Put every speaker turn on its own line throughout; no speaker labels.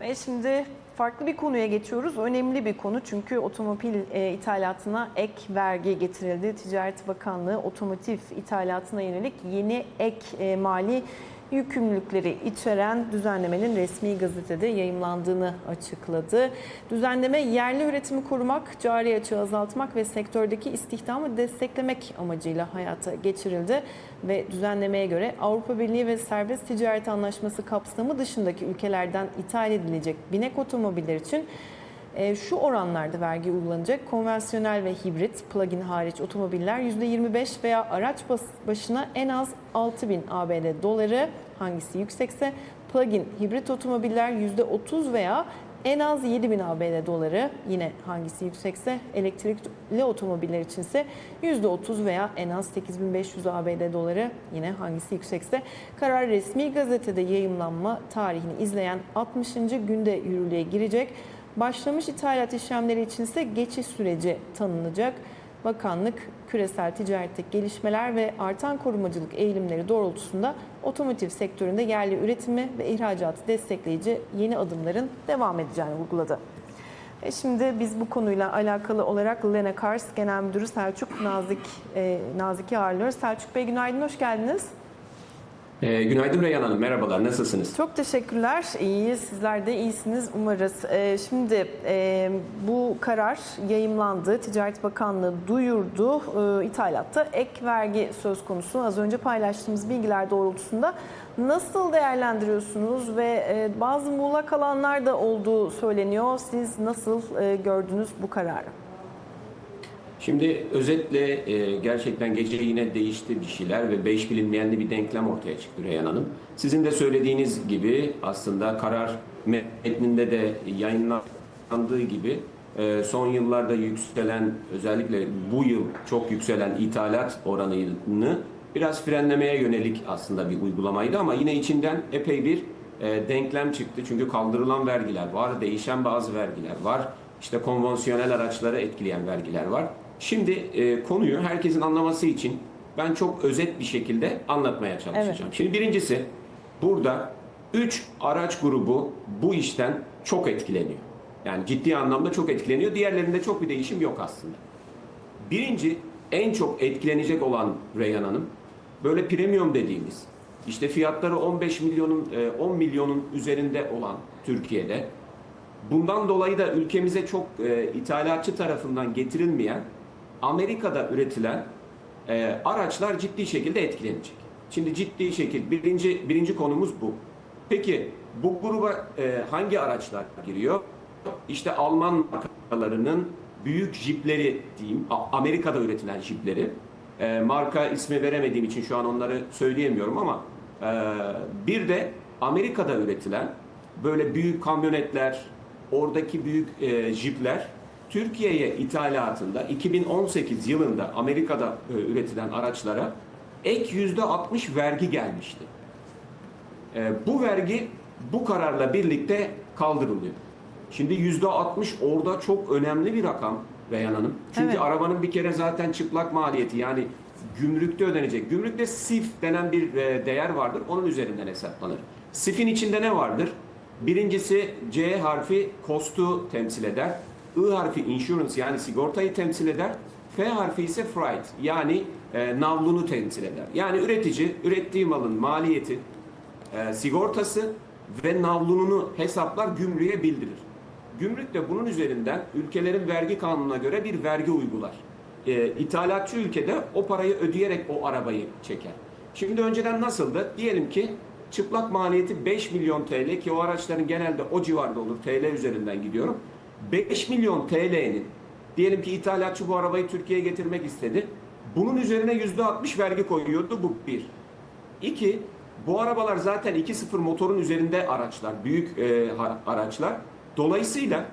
Ve şimdi farklı bir konuya geçiyoruz. Önemli bir konu çünkü otomobil e, ithalatına ek vergi getirildi. Ticaret Bakanlığı otomotiv ithalatına yönelik yeni ek e, mali yükümlülükleri içeren düzenlemenin resmi gazetede yayımlandığını açıkladı. Düzenleme yerli üretimi korumak, cari açığı azaltmak ve sektördeki istihdamı desteklemek amacıyla hayata geçirildi ve düzenlemeye göre Avrupa Birliği ve Serbest Ticaret Anlaşması kapsamı dışındaki ülkelerden ithal edilecek binek otomobiller için şu oranlarda vergi uygulanacak. Konvansiyonel ve hibrit, plug-in hariç otomobiller %25 veya araç başına en az 6000 ABD doları hangisi yüksekse plug-in hibrit otomobiller %30 veya en az 7000 ABD doları yine hangisi yüksekse elektrikli otomobiller içinse %30 veya en az 8500 ABD doları yine hangisi yüksekse karar resmi gazetede yayımlanma tarihini izleyen 60. günde yürürlüğe girecek. Başlamış ithalat işlemleri içinse geçiş süreci tanınacak. Bakanlık küresel ticaretteki gelişmeler ve artan korumacılık eğilimleri doğrultusunda otomotiv sektöründe yerli üretimi ve ihracatı destekleyici yeni adımların devam edeceğini vurguladı. E şimdi biz bu konuyla alakalı olarak Lena Kars Genel Müdürü Selçuk Nazik e, Nazik'i ağırlıyoruz. Selçuk Bey günaydın, hoş geldiniz.
Ee, günaydın Reyhan Hanım, merhabalar, nasılsınız?
Çok teşekkürler. İyi, sizler de iyisiniz umarız. Ee, şimdi e, bu karar yayımlandı. Ticaret Bakanlığı duyurdu. Ee, ithalatta ek vergi söz konusu. Az önce paylaştığımız bilgiler doğrultusunda nasıl değerlendiriyorsunuz ve e, bazı muğlak alanlar da olduğu söyleniyor. Siz nasıl e, gördünüz bu kararı?
Şimdi özetle e, gerçekten gece yine değişti bir şeyler ve beş bilinmeyenli bir denklem ortaya çıktı Reyhan Hanım. Sizin de söylediğiniz gibi aslında karar metninde de yayınlandığı gibi e, son yıllarda yükselen özellikle bu yıl çok yükselen ithalat oranını biraz frenlemeye yönelik aslında bir uygulamaydı ama yine içinden epey bir e, denklem çıktı. Çünkü kaldırılan vergiler var, değişen bazı vergiler var. İşte konvansiyonel araçları etkileyen vergiler var. Şimdi e, konuyu herkesin anlaması için ben çok özet bir şekilde anlatmaya çalışacağım.
Evet.
Şimdi birincisi burada 3 araç grubu bu işten çok etkileniyor. Yani ciddi anlamda çok etkileniyor. Diğerlerinde çok bir değişim yok aslında. Birinci en çok etkilenecek olan Reyhan Hanım böyle premium dediğimiz işte fiyatları 15 milyonun e, 10 milyonun üzerinde olan Türkiye'de bundan dolayı da ülkemize çok e, ithalatçı tarafından getirilmeyen Amerika'da üretilen e, araçlar ciddi şekilde etkilenecek. Şimdi ciddi şekilde birinci birinci konumuz bu. Peki bu gruba e, hangi araçlar giriyor? İşte Alman markalarının büyük jipleri diyeyim, Amerika'da üretilen jipleri. E, marka ismi veremediğim için şu an onları söyleyemiyorum ama e, bir de Amerika'da üretilen böyle büyük kamyonetler, oradaki büyük e, jipler Türkiye'ye ithalatında 2018 yılında Amerika'da e, üretilen araçlara ek yüzde 60 vergi gelmişti. E, bu vergi bu kararla birlikte kaldırılıyor. Şimdi yüzde 60 orada çok önemli bir rakam Reyhan Hanım. Çünkü
Evet.
arabanın bir kere zaten çıplak maliyeti yani gümrükte ödenecek. Gümrükte SIF denen bir e, değer vardır. Onun üzerinden hesaplanır. SIF'in içinde ne vardır? Birincisi C harfi costu temsil eder. I harfi insurance yani sigortayı temsil eder. F harfi ise freight yani e, navlunu temsil eder. Yani üretici ürettiği malın maliyeti, e, sigortası ve navlununu hesaplar gümrüğe bildirir. Gümrük de bunun üzerinden ülkelerin vergi kanununa göre bir vergi uygular. E, ithalatçı ülkede o parayı ödeyerek o arabayı çeker. Şimdi önceden nasıldı? Diyelim ki çıplak maliyeti 5 milyon TL ki o araçların genelde o civarda olur. TL üzerinden gidiyorum. 5 milyon TL'nin diyelim ki ithalatçı bu arabayı Türkiye'ye getirmek istedi. Bunun üzerine %60 vergi koyuyordu bu bir. İki, bu arabalar zaten 2.0 motorun üzerinde araçlar, büyük e, araçlar. Dolayısıyla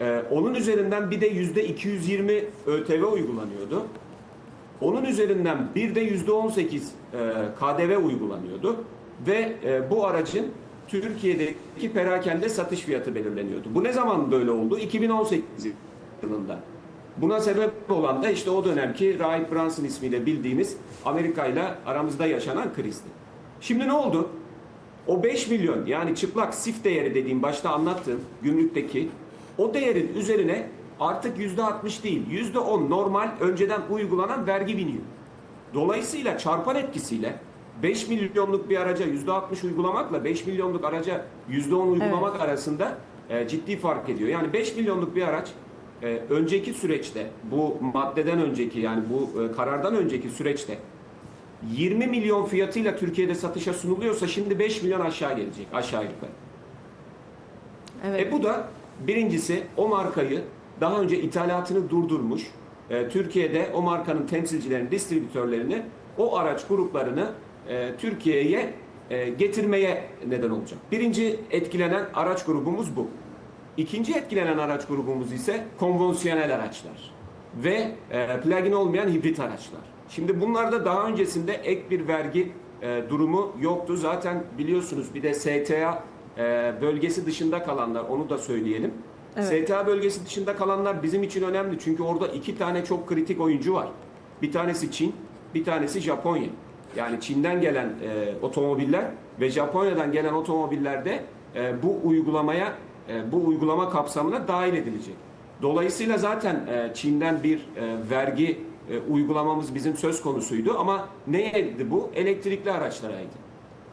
e, onun üzerinden bir de yüzde 220 ÖTV uygulanıyordu. Onun üzerinden bir de yüzde 18 e, KDV uygulanıyordu ve e, bu aracın Türkiye'deki perakende satış fiyatı belirleniyordu. Bu ne zaman böyle oldu? 2018 yılında. Buna sebep olan da işte o dönemki Rahip Brunson ismiyle bildiğimiz Amerika ile aramızda yaşanan krizdi. Şimdi ne oldu? O 5 milyon yani çıplak sif değeri dediğim başta anlattığım gümrükteki o değerin üzerine artık %60 değil %10 normal önceden uygulanan vergi biniyor. Dolayısıyla çarpan etkisiyle 5 milyonluk bir araca %60 uygulamakla 5 milyonluk araca %10 uygulamak arasında e, ciddi fark ediyor. Yani 5 milyonluk bir araç e, önceki süreçte bu maddeden önceki yani bu e, karardan önceki süreçte 20 milyon fiyatıyla Türkiye'de satışa sunuluyorsa şimdi 5 milyon aşağı gelecek aşağı yukarı.
Evet.
E bu da birincisi o markayı daha önce ithalatını durdurmuş. e, Türkiye'de o markanın temsilcilerini, distribütörlerini, o araç gruplarını e, Türkiye'ye e, getirmeye neden olacak. Birinci etkilenen araç grubumuz bu. İkinci etkilenen araç grubumuz ise konvansiyonel araçlar ve e, plug-in olmayan hibrit araçlar. Şimdi bunlarda daha öncesinde ek bir vergi e, durumu yoktu. Zaten biliyorsunuz bir de STA e, bölgesi dışında kalanlar onu da söyleyelim.
Evet.
STA bölgesi dışında kalanlar bizim için önemli. Çünkü orada iki tane çok kritik oyuncu var. Bir tanesi Çin, bir tanesi Japonya. Yani Çin'den gelen e, otomobiller ve Japonya'dan gelen otomobillerde e, bu uygulamaya e, bu uygulama kapsamına dahil edilecek. Dolayısıyla zaten e, Çin'den bir e, vergi e, uygulamamız bizim söz konusuydu ama neydi bu? Elektrikli araçlaraydı.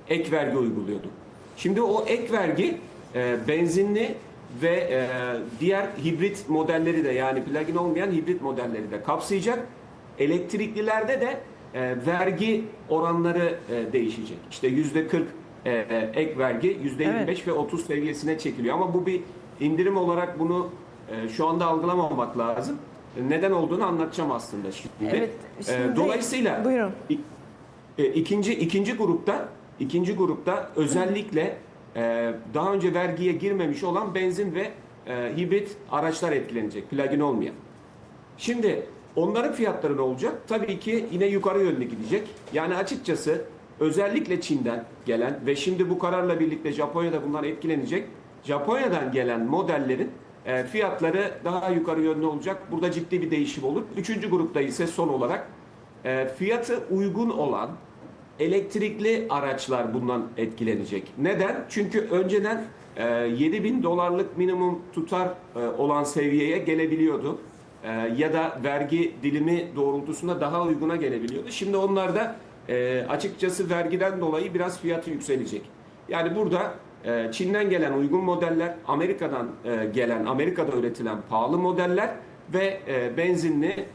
Ek vergi uyguluyorduk. Şimdi o ek vergi e, benzinli ve e, diğer hibrit modelleri de yani plug-in olmayan hibrit modelleri de kapsayacak. Elektriklilerde de e, vergi oranları e, değişecek. İşte yüzde 40 e, e, ek vergi, yüzde 25 ve 30 seviyesine çekiliyor. Ama bu bir indirim olarak bunu e, şu anda algılamamak lazım. Neden olduğunu anlatacağım aslında şimdi.
Evet,
E,
şimdi-
dolayısıyla
Buyurun.
E, ikinci ikinci grupta ikinci grupta özellikle e, daha önce vergiye girmemiş olan benzin ve e, hibrit araçlar etkilenecek. Plug-in olmayan. Şimdi onların fiyatları ne olacak? Tabii ki yine yukarı yönlü gidecek. Yani açıkçası özellikle Çin'den gelen ve şimdi bu kararla birlikte Japonya'da bunlar etkilenecek. Japonya'dan gelen modellerin e, fiyatları daha yukarı yönlü olacak. Burada ciddi bir değişim olur. Üçüncü grupta ise son olarak e, fiyatı uygun olan elektrikli araçlar bundan etkilenecek. Neden? Çünkü önceden e, 7 bin dolarlık minimum tutar e, olan seviyeye gelebiliyordu. E, ya da vergi dilimi doğrultusunda daha uyguna gelebiliyordu. Şimdi onlar da e, açıkçası vergiden dolayı biraz fiyatı yükselecek. Yani burada e, Çin'den gelen uygun modeller, Amerika'dan e, gelen, Amerika'da üretilen pahalı modeller ve benzinli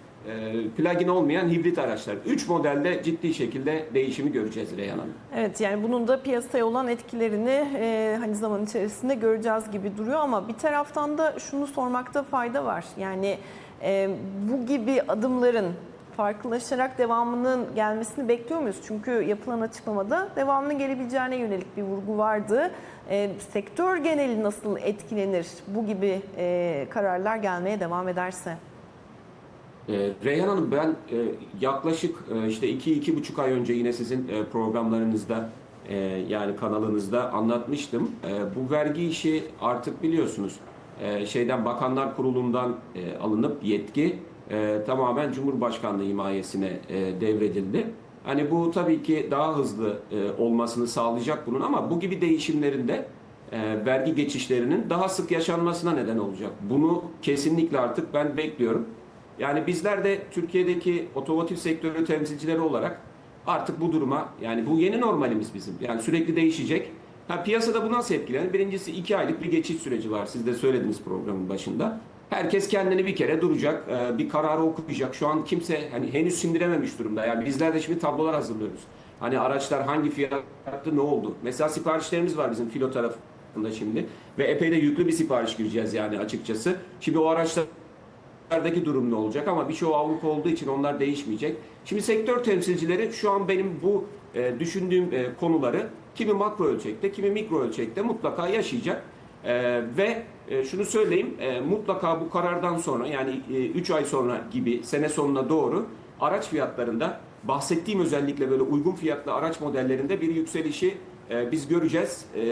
plug-in olmayan hibrit araçlar. 3 modelde ciddi şekilde değişimi göreceğiz Reyhan Hanım.
Evet yani bunun da piyasaya olan etkilerini e, hani zaman içerisinde göreceğiz gibi duruyor ama bir taraftan da şunu sormakta fayda var. Yani e, bu gibi adımların farklılaşarak devamının gelmesini bekliyor muyuz? Çünkü yapılan açıklamada devamının gelebileceğine yönelik bir vurgu vardı. E, sektör geneli nasıl etkilenir bu gibi e, kararlar gelmeye devam ederse?
Ee, Reyhan Hanım ben e, yaklaşık e, işte iki iki buçuk ay önce yine sizin e, programlarınızda e, yani kanalınızda anlatmıştım. E, bu vergi işi artık biliyorsunuz e, şeyden Bakanlar Kurulu'ndan e, alınıp yetki e, tamamen Cumhurbaşkanlığı himayesine e, devredildi. Hani bu tabii ki daha hızlı olmasını sağlayacak bunun ama bu gibi değişimlerinde e, vergi geçişlerinin daha sık yaşanmasına neden olacak. Bunu kesinlikle artık ben bekliyorum. Yani bizler de Türkiye'deki otomotiv sektörü temsilcileri olarak artık bu duruma yani bu yeni normalimiz bizim. Yani sürekli değişecek. Ha, piyasada bu nasıl etkilenir? Birincisi iki aylık bir geçiş süreci var. Siz de söylediniz programın başında. Herkes kendini bir kere duracak, e, bir kararı okuyacak. Şu an kimse hani henüz sindirememiş durumda. Yani bizler de şimdi tablolar hazırlıyoruz. Hani araçlar hangi fiyatta ne oldu? Mesela siparişlerimiz var bizim filo tarafında şimdi. Ve epey de yüklü bir sipariş gireceğiz yani açıkçası. Şimdi o araçlar Avrupa'daki durum ne olacak ama birçoğu Avrupa olduğu için onlar değişmeyecek. Şimdi sektör temsilcileri şu an benim bu e, düşündüğüm e, konuları kimi makro ölçekte kimi mikro ölçekte mutlaka yaşayacak. E, ve e, şunu söyleyeyim e, mutlaka bu karardan sonra yani 3 ay sonra gibi sene sonuna doğru araç fiyatlarında bahsettiğim özellikle böyle uygun fiyatlı araç modellerinde bir yükselişi e, biz göreceğiz e,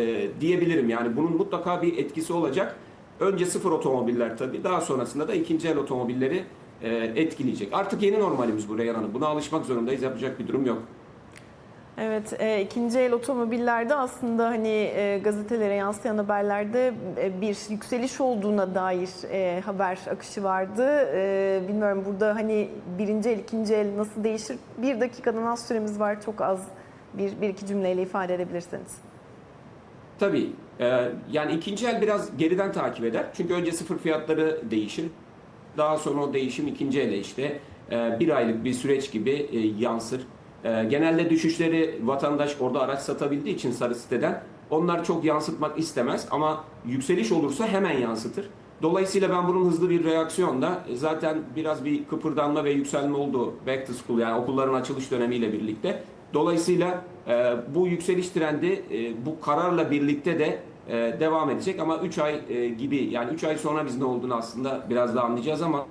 diyebilirim. Yani bunun mutlaka bir etkisi olacak. Önce sıfır otomobiller tabii. Daha sonrasında da ikinci el otomobilleri e, etkileyecek. Artık yeni normalimiz bu Reyhan Hanım. Buna alışmak zorundayız. Yapacak bir durum yok.
Evet, e, ikinci el otomobillerde aslında hani e, gazetelere yansıyan haberlerde e, bir yükseliş olduğuna dair e, haber akışı vardı. E, bilmiyorum burada hani birinci el, ikinci el nasıl değişir? Bir dakikadan az süremiz var, çok az bir, bir iki cümleyle ifade edebilirseniz.
Tabii. e, yani ikinci el biraz geriden takip eder. Çünkü önce sıfır fiyatları değişir. Daha sonra o değişim ikinci ele işte e, bir aylık bir süreç gibi e, yansır. E, genelde düşüşleri vatandaş orada araç satabildiği için sarı siteden onlar çok yansıtmak istemez ama yükseliş olursa hemen yansıtır. Dolayısıyla ben bunun hızlı bir reaksiyonda e, zaten biraz bir kıpırdanma ve yükselme oldu back to school yani okulların açılış dönemiyle birlikte. Dolayısıyla e, bu yükseliş trendi e, bu kararla birlikte de e, devam edecek ama 3 ay e, gibi yani 3 ay sonra biz ne olduğunu aslında biraz daha anlayacağız ama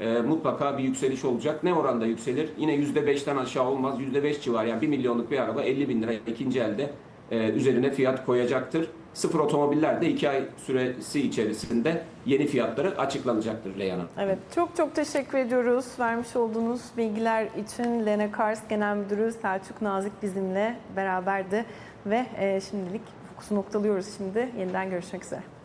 e, mutlaka bir yükseliş olacak. Ne oranda yükselir? Yine %5'ten aşağı olmaz. %5 civarı yani 1 milyonluk bir araba 50 bin lira ikinci elde e, üzerine fiyat koyacaktır. Sıfır otomobiller de 2 ay süresi içerisinde yeni fiyatları açıklanacaktır Reyhan.
Evet, çok çok teşekkür ediyoruz vermiş olduğunuz bilgiler için. Lene Kars Genel Müdürü Selçuk Nazik bizimle beraberdi ve e, şimdilik fokusu noktalıyoruz şimdi. Yeniden görüşmek üzere.